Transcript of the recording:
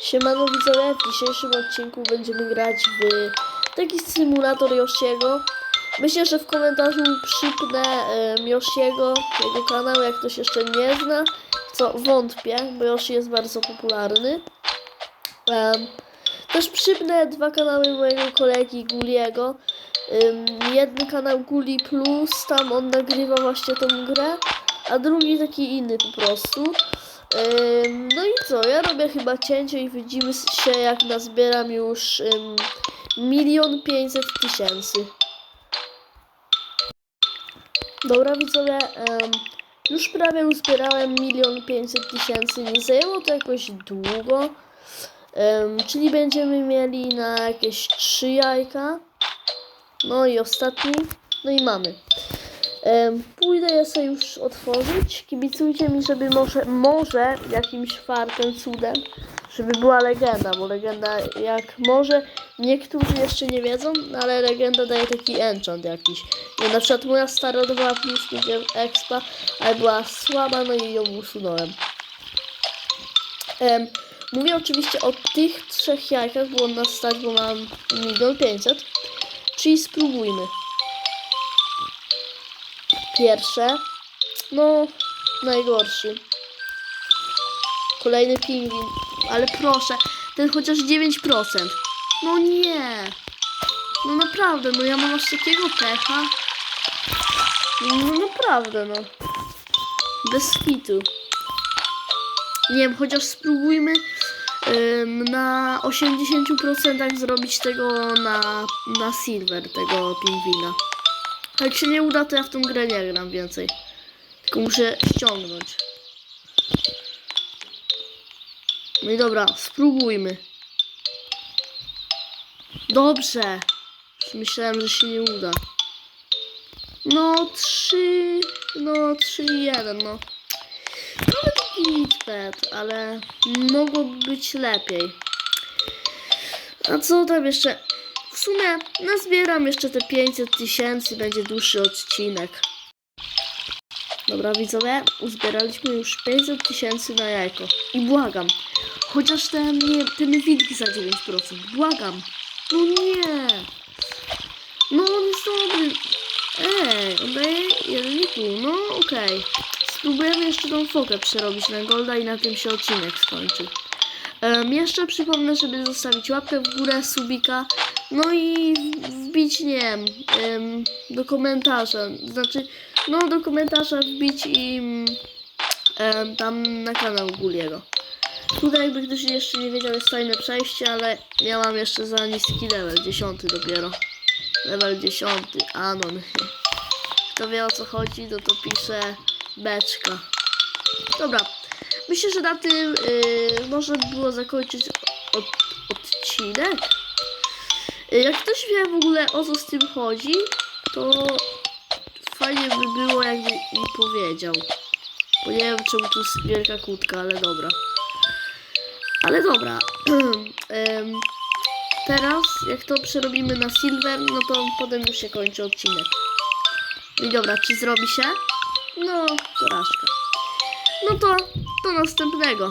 Siemano widzowie, w dzisiejszym odcinku będziemy grać w taki symulator Yoshiego. Myślę, że w komentarzu przypnę um, Yoshiego, jego kanał, jak ktoś jeszcze nie zna, co wątpię, bo Yoshi jest bardzo popularny. Em, też przypnę dwa kanały mojego kolegi Guliego. Ym, jeden kanał Guli Plus, tam on nagrywa właśnie tą grę, a drugi taki inny po prostu. No i co, ja robię chyba cięcie i widzimy się jak nazbieram już milion pięćset tysięcy. Dobra widzowie, już prawie uzbierałem milion pięćset tysięcy, nie zajęło to jakoś długo. Czyli będziemy mieli na jakieś trzy jajka. No i ostatni. No i mamy. Pójdę je sobie już otworzyć. Kibicujcie mi, żeby może, może jakimś fartem, cudem, żeby była legenda, bo legenda jak może, niektórzy jeszcze nie wiedzą, no ale legenda daje taki enchant jakiś. Nie, na przykład moja stara dawała plus 5 expa, ale była słaba, no i ją usunąłem. Em, mówię oczywiście o tych trzech jajkach, bo on nas stać, bo mam milion pięćset. Czyli spróbujmy. Pierwsze. No, najgorszy. Kolejny pingwin. Ale proszę, ten chociaż 9%. No nie. No naprawdę, no ja mam aż takiego pecha. No naprawdę, no. Bez kitu. Nie wiem, chociaż spróbujmy ym, na 80% zrobić tego na, na silver, tego pingwina. Jak się nie uda, to ja w tą grę nie gram więcej. Tylko muszę ściągnąć. No i dobra, spróbujmy. Dobrze. Myślałem, że się nie uda. No, trzy... No, trzy i jeden, no. Mamy taki hitpad, ale mogłoby być lepiej. A co tam jeszcze? Sumie nazbieram jeszcze te 500 tysięcy, będzie dłuższy odcinek. Dobra widzowie, uzbieraliśmy już 500 tysięcy na jajko. I błagam, chociaż ten, nie, ten wilk za 9%, błagam. No nie. No on jest dobry. Ej, on daje jeden i pół, no okej. Spróbujemy jeszcze tą fokę przerobić na golda i na tym się odcinek skończy. Um, jeszcze przypomnę, żeby zostawić łapkę w górę, subika, no i wbić, nie wiem, em, do komentarza, znaczy, no do komentarza wbić im em, tam na kanał Guliego. Tutaj jakby ktoś jeszcze nie wiedział jest tajne przejście, ale ja mam jeszcze za niski level, 10 dopiero. Level 10, Anon. Kto wie o co chodzi, no to pisze beczka. Dobra, myślę, że na tym yy, można by było zakończyć od, odcinek. Jak ktoś wie w ogóle o co z tym chodzi, to fajnie by było jakby mi powiedział. Bo nie wiem czemu tu jest wielka kłódka, ale dobra. Ale dobra. Teraz jak to przerobimy na silver, no to potem już się kończy odcinek. I dobra, czy zrobi się? No, porażka. No to do następnego.